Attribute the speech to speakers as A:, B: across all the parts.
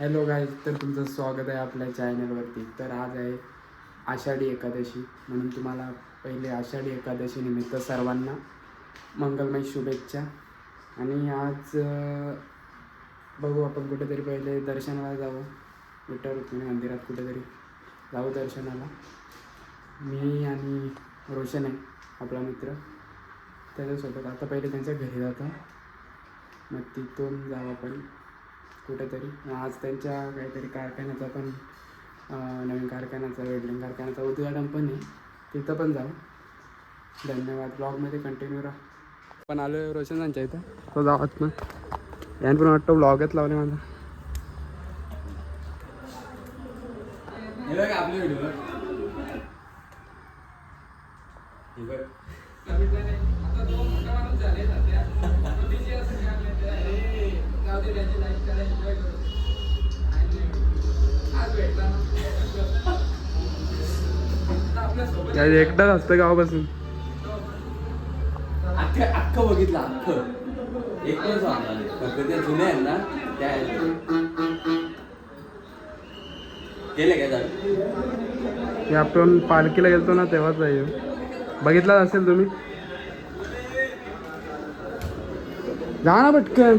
A: Hello guys तर तुमचं स्वागत आहे आपल्या चॅनलवरती तर आज आहे आषाढी एकादशी. म्हणून तुम्हाला पहिले आषाढी एकादशी निमित्त सर्वांना मंगलमय शुभेच्छा. आणि आज बघू आपण कुठेतरी पहिले दर्शनाला जाऊ. विठ्ठल रुक्मिणी मंदिरात कुठेतरी जाऊ दर्शनाला. मी आणि रोशन आहे आपला मित्र त्याच्यासोबत. आता पहिले त्यांच्या घरी जातो. मग तिथून जाऊ आपण. कुठेतरी. आज त्यांच्या काहीतरी कारखान्याचा पण नवीन कारखान्याचा वेल्डिंग कारखान्याचा उद्घाटन पण आहे. तिथं पण जाऊ. धन्यवाद. ब्लॉगमध्ये कंटिन्यू राहा. पण आलो आहे रोशनांच्या इथं. तो जावात ना. यांनी पण वाटतं ब्लॉगच लावले माझा. आपले व्हिडिओ एकटाच असतं गावापासून.
B: अख्खं अख्खं बघितलं अख्खं. एक पण सांगला नाही फक्त त्या जुन्या आहेत ना त्या गेले काय झालं
A: आपण पालखीला गेलतो ना तेव्हाच आहे. बघितलाच असेल तुम्ही. जा ना पटकन.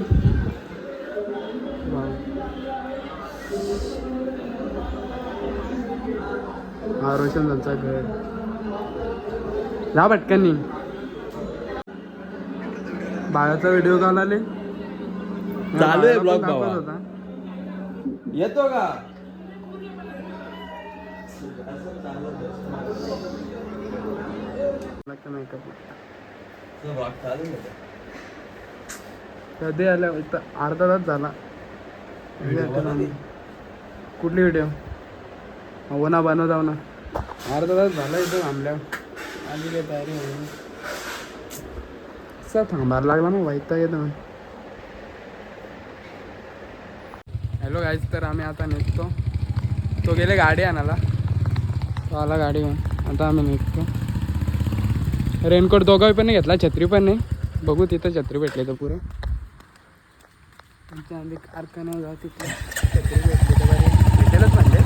A: हा. रोशन त्यांचा घर. जा पटकन नी बाळाचा व्हिडिओ कॉल आले.
B: चालू आहे भावा.
A: होता.
B: येतो का.
A: कधी आल्या इथं अर्धा तास झाला. कुठली व्हिडिओ हो ना बनव जाऊ ना. अर्धा तास झाला इथं थांबल्यावर. आली काय तयारी होईल असं थांबायला लागला ना वाईट येतं मग हॅलो गाईज तर आम्ही आता निघतो. तो गेले गाडी आणायला. तो आला गाडी घेऊन. आता आम्ही निघतो. रेनकोट दोघाही पण नाही घेतला छत्री पण नाही. बघू तिथं छत्री भेटले तर पुरं. आमच्या आम्ही कारखान्यावर जाऊ तिथलं छत्री भेटली तर बरे भेटेलच म्हणजे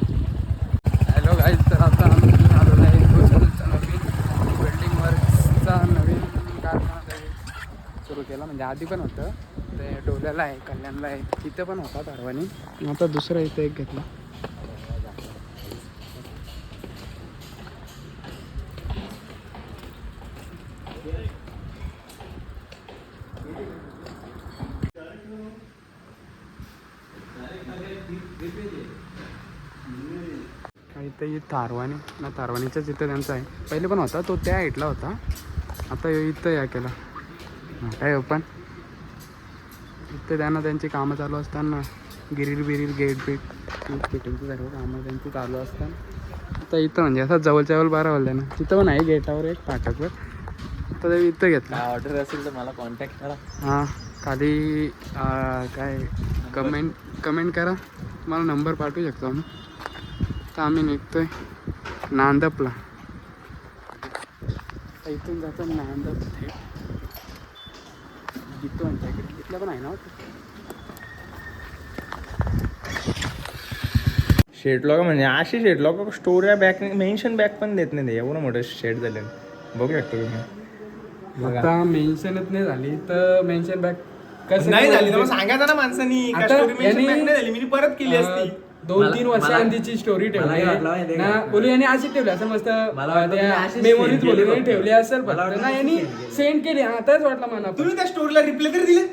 A: हॅलो गाईज तर आता आम्ही आलेलो आहे भोसरीचा नवीन बिल्डिंग वर्क्सचा नवीन कारखाना त्यांनी सुरू केला म्हणजे आधी पण होतं. ते डोल्याला आहे कल्याणला आहे. तिथं पण होता तारवानी आता दुसरं इथं एक घेतला. इथं ते तारवाणी ना तारवाणीच्याच इथं त्यांचा आहे. पहिले पण होता तो त्या हाईटला होता. आता इथं या केला. काय ओपन इथं त्यांना त्यांची कामं चालू असताना. गिरील बिरील गेट बीट फिटिंगची सर्व कामं त्यांची चालू असताना. आता इथं म्हणजे असं जवळच्या जवळ बारा वाजल्या ना. तिथं पण आहे गेटावर एक फाटकवर. आता ते इथं घेतलं.
B: ऑर्डर असेल तर मला कॉन्टॅक्ट करा.
A: हां खाली काय कमेंट कमेंट करा. मला नंबर पाठवू शकतो आम्ही तर आम्ही निघतोय नांदपला. इथून जातो नांदप. जितो आमच्या इकडे इथलं पण आहे ना वाटतं?
C: शेट लॉक म्हणजे अशी शेट लॉक स्टोऱ्या बॅक मेन्शन बॅक पण देत नाही ते. एवढं मोठं शेट झालं. बघू शकतो तुम्ही
A: आता मेन्शनच नाही झाली तर मेन्शन बॅक कसं
C: नाही झाली मग सांगायचं ना माणसानी. परत केली असती.
A: दोन तीन वर्ष आधीची स्टोरी ठेवली ना? बोलू यांनी अशीच ठेवली असं मस्त.
B: केली
A: बोलून. ठेवली असेल ना यांनी
B: केली.
A: सेंड केली. आताच वाटलं मला
C: तुम्ही त्या स्टोरीला रिप्लाय तरी दिले?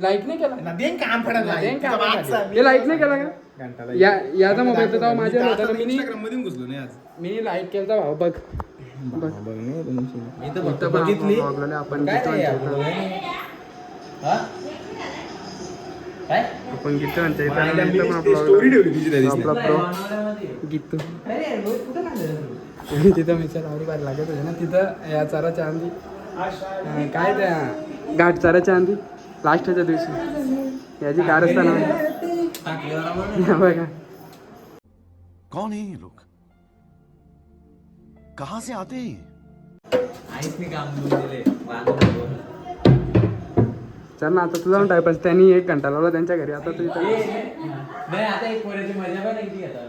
A: लाईक नाही केला.
C: ना देन काम
A: हे लाईक नाही. केला का?
C: घंटाला
A: या याचा मोबाईल तर माझ्या होता मी
C: मध्ये घुसलो नाही आज.
A: मी लाईक केलता भाऊ बघ. बघ.
B: मी तर फक्त बघितली.
A: आपण
B: काय
A: गीतो
B: नाही
A: आणतो इथं.
B: यार. हा? काय?
A: आपण गीतो आणतो इथं
C: मी स्टोरी
A: आपला
C: ठेवली तुझी त्या दिवशी.
A: आपला प्रो. गीतो. तिथं मिसळ आवडी बाहेर लागत होते ना तिथं या चाराच्या आंधी अं, काय त्या घाट चाराच्या आंधी लास्टच्या दिवशी. याची कार असताना बघा.
D: कौन है ये लोग? कहां से आते हैं ये?
B: आईसने काम करून दिले. बांधून
A: चल ना आता तुझा टाईप त्यांनी एक घंटा लावला त्यांच्या घरी आता तू इथं
B: नाही आता एक पोऱ्याची मजा पण येते आता.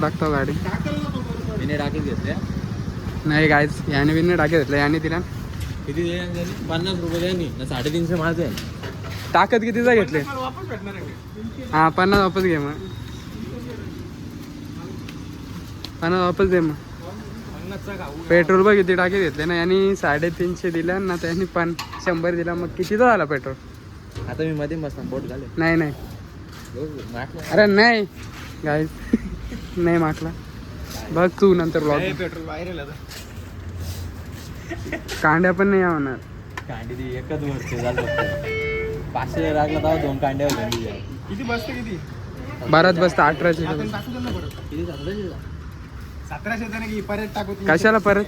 A: टाकतो गाडी.
B: तिने टाकीत घेतल्या
A: नाही गायच याने बिने टाके घेतलं याने दिला
B: किती त्यांनी? पन्नास रुपये द्या ना साडेतीनशे माझं आहे
A: टाकत कितीचा घेतले? हा पन्नास वापस घे मग. पन्नास वापस दे मग. पेट्रोल बघ किती टाके घेतले ना यांनी साडेतीनशे दिला ना त्यांनी पण शंभर दिला. मग कितीचा झाला पेट्रोल?
B: आता मी मध्ये मस्त बोट झाले
A: नाही नाही. अरे नाही. गाय नाही मागला. बघ तू नंतर ब्लॉग
C: पेट्रोल बाहेर
A: कांड्या पण नाही होणार.
B: कांडी ती एकच झालं फक्त. पाचशे लागला तेव्हा दोन कांड्या होत्या
C: किती बसते किती?
A: बारात बसता अठराशे
C: टाकू परत
B: किती
C: सतराशे जण की परत टाकू
A: कशाला परत?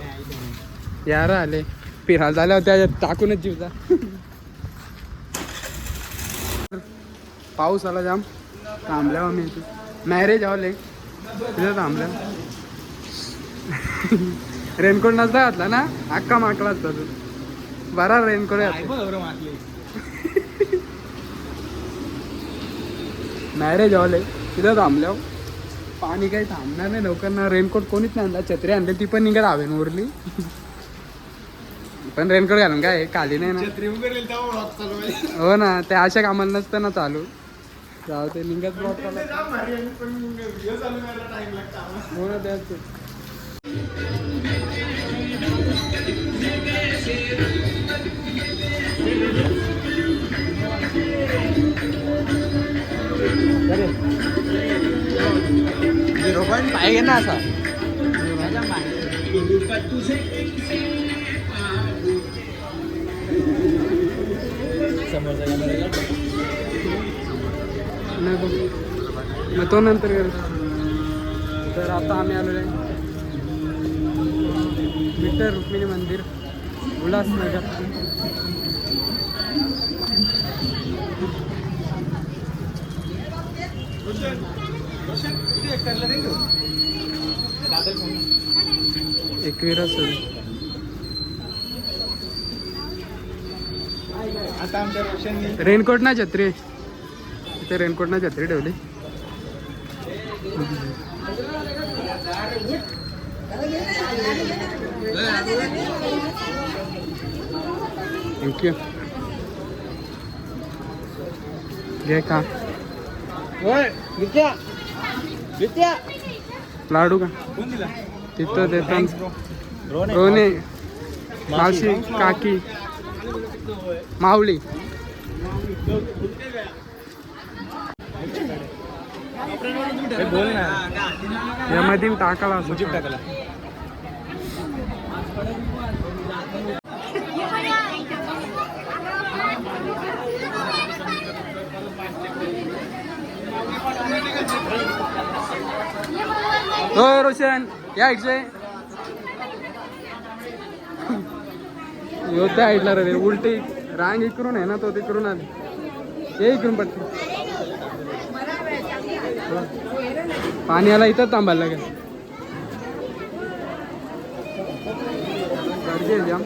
A: यार आले. फिरायला झाल्यावर त्याच्यात टाकूनच जीवचा पाऊस आला जाम. थांबल्या मी मॅरेज आवले तिथं थांबल्या रेनकोट नसता घातला ना? अक्का माकला असता तू. बरा रेनकोट मॅरेज आवले तिथं थांबल्या पाणी काही थांबणार नाही लवकर ना. रेनकोट कोणीच नाही आणला. छत्री आणली ती पण निघत हवेन उरली. पण रेनकोट घालून काय? खाली नाही ना. हो ना. ते अशा कामाला नसतं ना चालू. जाऊ ते निघत ब्लॉक हो ना त्याच
B: झिरो पॉईंट पाहिजे ना असा समोरचा कॅमेरा
A: नाही बघ. मग तो नंतर गेलो तर आता आम्ही आलेलो आहे. विठ्ठल रुक्मिणी मंदिर उल्हासनगर. एकविरा सर.
C: आता आमच्या
A: रेनकोट ना छत्री. इथे रेनकोट ना छत्री ठेवली. थँक्यू घे का? लाडू का? तिथं देतो रोने मावशी. काकी. माऊली.
C: बोल ना
A: यामध्ये टाकाला असं
C: टाकला
A: हो रोशन या इकडे यो त्या ऐकला रे उलटी. रांग इकडून आहे ना तो तिकडून आली हे इकडून पटकन. पाणी आला इथं थांबायला लागेल. गर्दी आहे जाम.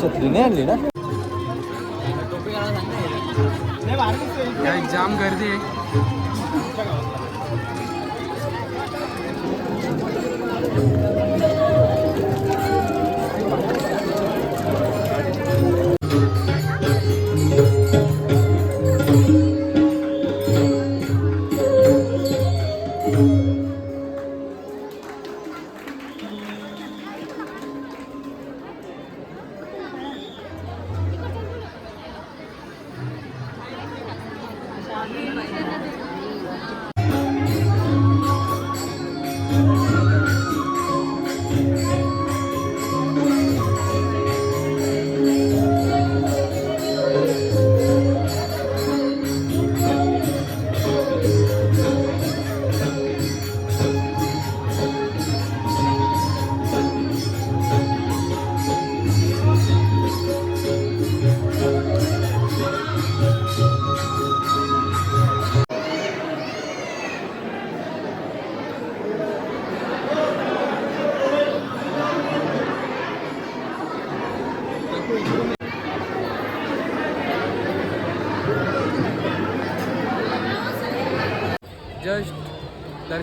B: छत्री नाही आणली ना?
A: जाम गर्दी आहे.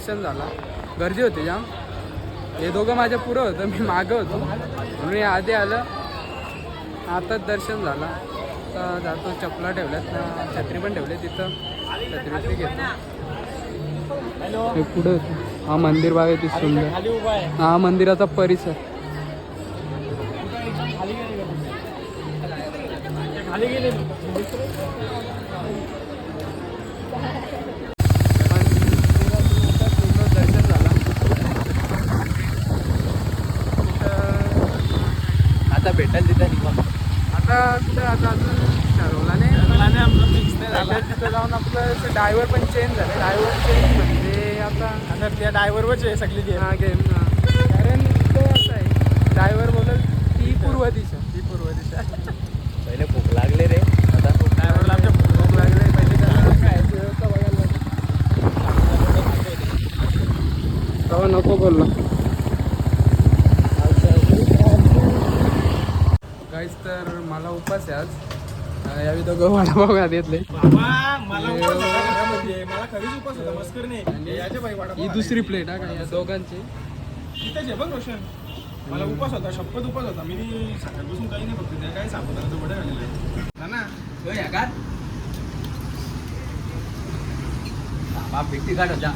A: दर्शन झाला. गर्दी होती जाम. हे दोघं माझ्या पुरं होतं मी मागं होतो. म्हणून हे आधी आलं. आताच दर्शन झालं. तर जातो चपला ठेवल्यात ना छत्री पण ठेवली तिथं. छत्री घेतो. हे पुढं हा मंदिर बाग आहे सुंदर. हा मंदिराचा परिसर. पूर्ण दर्शन झाला
B: आता भेटायला तिथे निघून.
A: आता कुठं आता अजून ठरवला नाही. आता तिथं जाऊन आपलं ड्रायव्हर पण चेंज झाले. ड्रायव्हर चेंज म्हणजे आता
C: आता त्या ड्रायव्हरवरच आहे सगळी
A: हा गेम कारण तो असं आहे. ड्रायव्हर बोलल ती पूर्व दिशा. ती पूर्व दिशा.
B: पहिले भूक लागले रे. आता
C: ड्रायव्हरला आमच्या
A: भूक लागले. पहिले त्याला खायची व्यवस्था बघायला तेव्हा नको बोलला. काहीच तर मला उपास आहे आज. यावी दोघं वडापाव घात घेतले
C: बाई वाडा
A: ही दुसरी प्लेट हा का? या दोघांची.
C: मला उपास होता शपथ उपास होता. मी सकाळपासून काही नाही फक्त त्या काय साबुदाण्याचं वडे झालेलं आहे. ना ना
B: बाप भेटी काढ जा.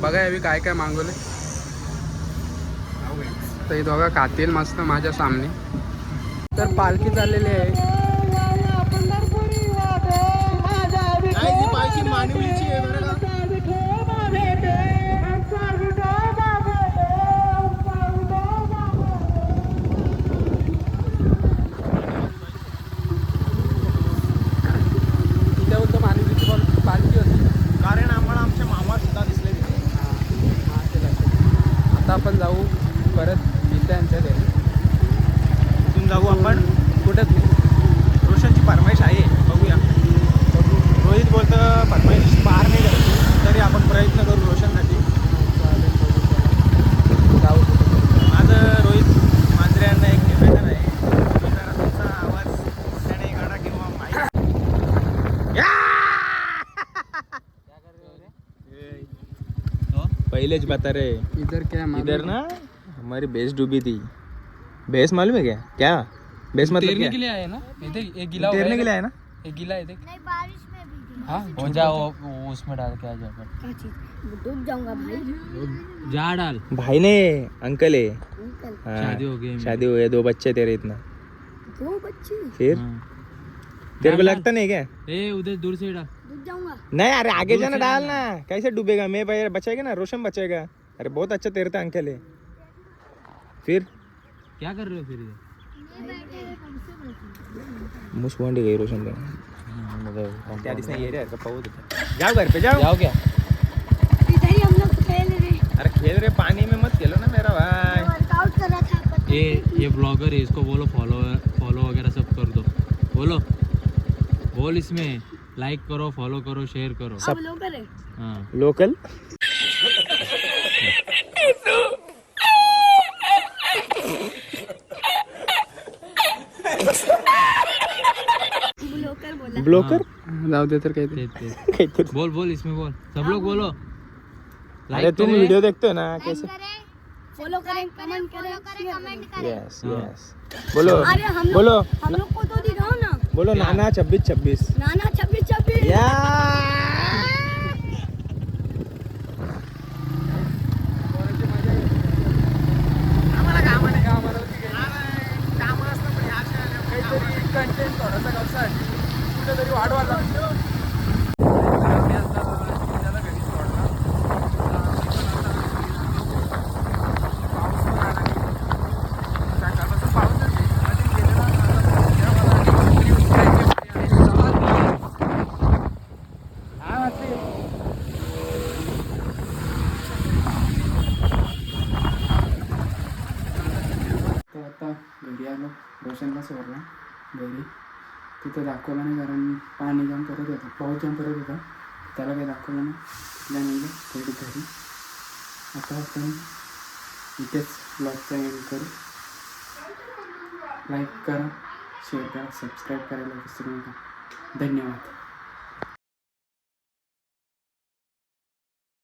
A: बघा यावी काय काय मागवले तर हे दोघं खातील मस्त माझ्या सामने. तर पालखी चाललेली आहे. पालखी
C: मानवलीची. पहिलेच बता रे
A: इधर क्या
C: इधर ना हमारी भैंस डूबी थी। भैंस मालूम है क्या? क्या? भैंस मतलब
A: तैरने के लिए आए ना? इधर एक गिला
C: तैरने के लिए है ना?
A: एक गिला है देख।
D: नहीं बारिश में भी
A: हाँ
B: हो जा वो उसमें डाल के आ जा
D: क्या चीज़? डूब जाऊँगा भाई।
B: जा डाल।
C: भाई ने अंकल है। हाँ,
B: शादी हो गई
C: शादी हुई है दो बच्चे तेरे इतना।
D: दो बच्चे?
C: फिर? तेरे को लगता नहीं क्या?
B: ए उधर दूर से डाल
D: जाऊँगा।
C: नहीं अरे आगे जाना डालना कैसे डूबेगा? मैं भाई बचाएगा ना? रोशन बचेगा अरे बहुत अच्छा तैरता अंकल है। फिर?
B: क्या कर रहे हो फिर
C: मुझ गई रोशन का। का पाऊस जाओ घर पे जाओ।
B: जाओ क्या?
D: इधर ही हम लोग खेल रहे
C: अरे खेल रे पानी में मत खेलो ना मेरा भाई।
D: वर्कआउट कर रहा था
B: ये ये ब्लॉगर है इसको बोलो फॉलो फॉलो वगैरह सब कर दो। बोलो। बोल इसमें लाइक करो फॉलो करो शेयर करो।
D: अब लोग करे
B: हाँ।
C: लोकल
D: ब्लोकर बोला।
C: ब्लोकर
A: जाऊ दे तर काही
B: ते- ते- बोल बोल इसमें बोल। सब लोग बोलो।
C: अरे तुम वीडियो देखते हो ना कैसे?
D: फॉलो करें कमेंट करें कमेंट
C: यस यस बोलो
D: अरे हम लोग
C: बोलो।
D: हम लोग को तो दिखाओ ना।
C: बोलो नाना छब्बीस छब्बीस।
D: नाना छब्बीस छब्बीस।
C: या।
A: कंटेंट थोडासा कसा कुठेतरी वाढवा लागतो. तर आता घरी आलो. रोशनला सोडला. घरी. तिथं दाखवलं नाही कारण पाणी जाम करत होतं पाऊस जाम करत होता त्याला काही दाखवलं नाही. तिला नेलं थोडी घरी. आता आपण इथेच ब्लॉगचा एंड करू. लाईक करा शेअर करा सबस्क्राईब करायला विसरू नका. धन्यवाद.